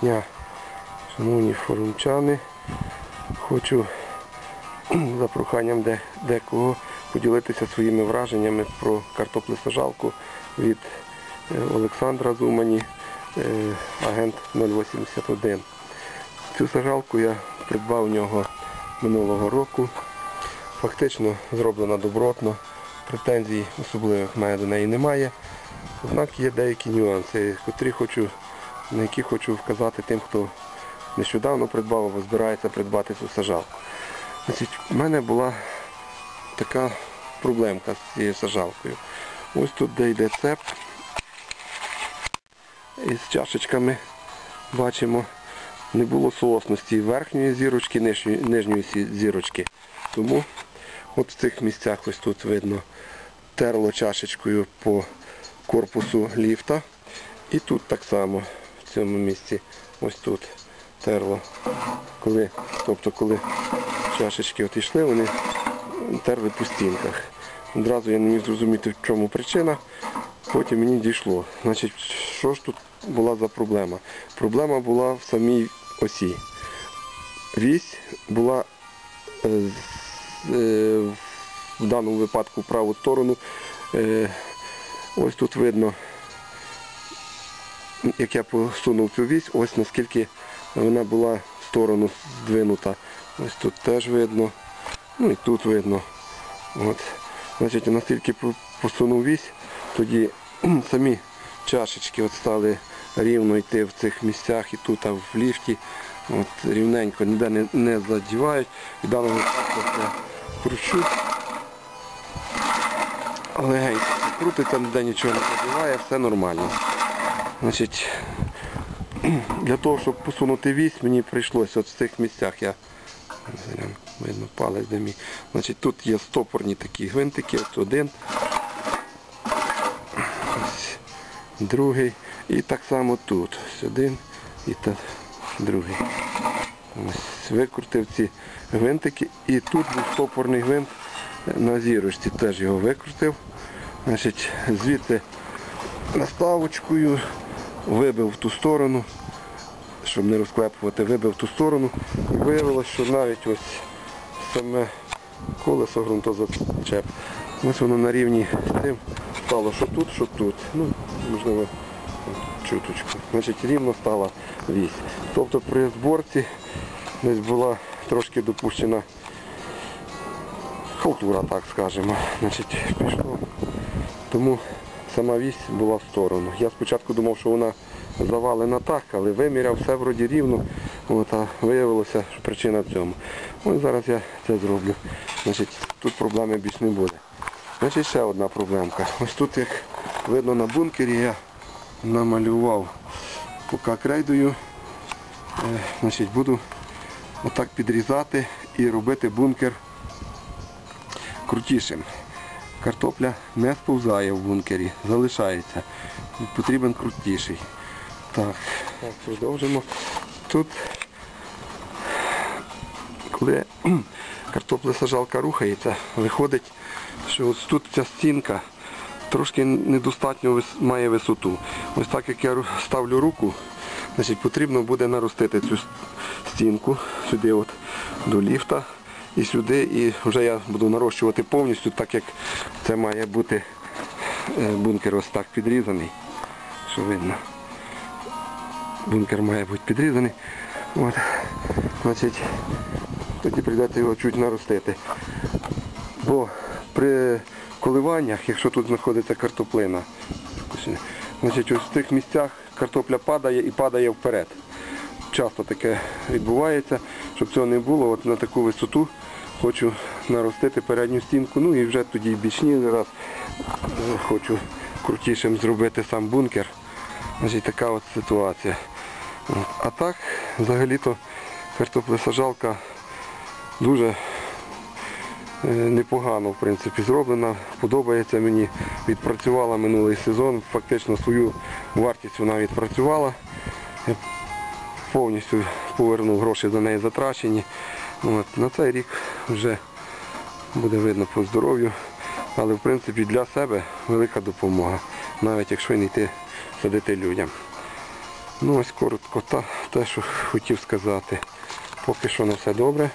дня, шановні форумчани. Хочу за проханням декого поділитися своїми враженнями про картоплесажалку від е, Олександра Зумані, е, агент 081. Цю сажалку я придбав у нього минулого року. Фактично зроблена добротно, претензій особливих в мене до неї немає. Однак є деякі нюанси, котрі хочу, на які хочу вказати тим, хто нещодавно придбав або збирається придбати цю сажалку. Значить, в мене була така проблемка з цією сажалкою. Ось тут, де йде цеп, із чашечками бачимо, не було соосності верхньої зірочки, нижньої, нижньої зірочки. Тому от в цих місцях ось тут видно терло чашечкою по корпусу ліфта. І тут так само, цьому місці, ось тут терло. Коли, тобто коли чашечки от йшли, вони терли по стінках. Одразу я не міг зрозуміти, в чому причина. Потім мені дійшло. Значить, що ж тут була за проблема? Проблема була в самій осі. Вісь була е, е, в даному випадку праву сторону. Е, ось тут видно, як я посунув цю вісь, ось наскільки вона була в сторону здвинута. Ось тут теж видно. Ну і тут видно. От. Значить, настільки посунув вісь, тоді самі чашечки от стали рівно йти в цих місцях і тут, а в ліфті. От, рівненько, ніде не, не задівають. І даному я кручу. Легенько це крутиться, ніде нічого не задіває, все нормально. Значить, для того, щоб посунути вісь, мені прийшлося от в цих місцях я видно палець де мій. Значить, тут є стопорні такі гвинтики, ось один, ось другий. І так само тут. Ось один і так другий. Ось викрутив ці гвинтики. І тут був стопорний гвинт на зірочці, теж його викрутив. Значить, звідти наставочкою вибив в ту сторону щоб не розклепувати, вибив в ту сторону. І виявилося, що навіть ось саме колесо ґрунтозачеп. Ось воно на рівні з тим стало, що тут, що тут. Ну, можливо, чуточку. Значить, рівно стала вісь. Тобто при зборці десь була трошки допущена халтура, так скажемо. Значить, пішло. Тому сама вісь була в сторону. Я спочатку думав, що вона завалена так, але виміряв все вроді рівно. От, а виявилося, що причина в цьому. Ось зараз я це зроблю. Значить, тут проблеми більш не буде. Значить, ще одна проблемка. Ось тут, як видно на бункері, я намалював поки крейдою. Е, значить, буду отак підрізати і робити бункер крутішим. Картопля не сповзає в бункері, залишається. Потрібен крутіший. Так, так, продовжимо. Тут, коли картоплесажалка рухається, виходить, що ось тут ця стінка трошки недостатньо має висоту. Ось так як я ставлю руку, значить потрібно буде наростити цю стінку сюди от до ліфта і сюди, і вже я буду нарощувати повністю, так як це має бути е, бункер ось так підрізаний, що видно. Бункер має бути підрізаний. От. Значить, тоді прийдеться його чуть наростити. Бо при коливаннях, якщо тут знаходиться картоплина, значить ось в цих місцях картопля падає і падає вперед. Часто таке відбувається, щоб цього не було, от на таку висоту хочу наростити передню стінку, ну і вже тоді бічні раз е, хочу крутішим зробити сам бункер. Значить, така от ситуація. А так, взагалі-то картоплесажалка дуже е, непогано в принципі, зроблена. Подобається мені. Відпрацювала минулий сезон, фактично свою вартість вона відпрацювала. Я повністю повернув гроші за неї затрачені. От. На цей рік вже буде видно по здоров'ю. Але в принципі для себе велика допомога, навіть якщо не йти садити людям. Ну ось коротко та- те, що хотів сказати. Поки що на все добре.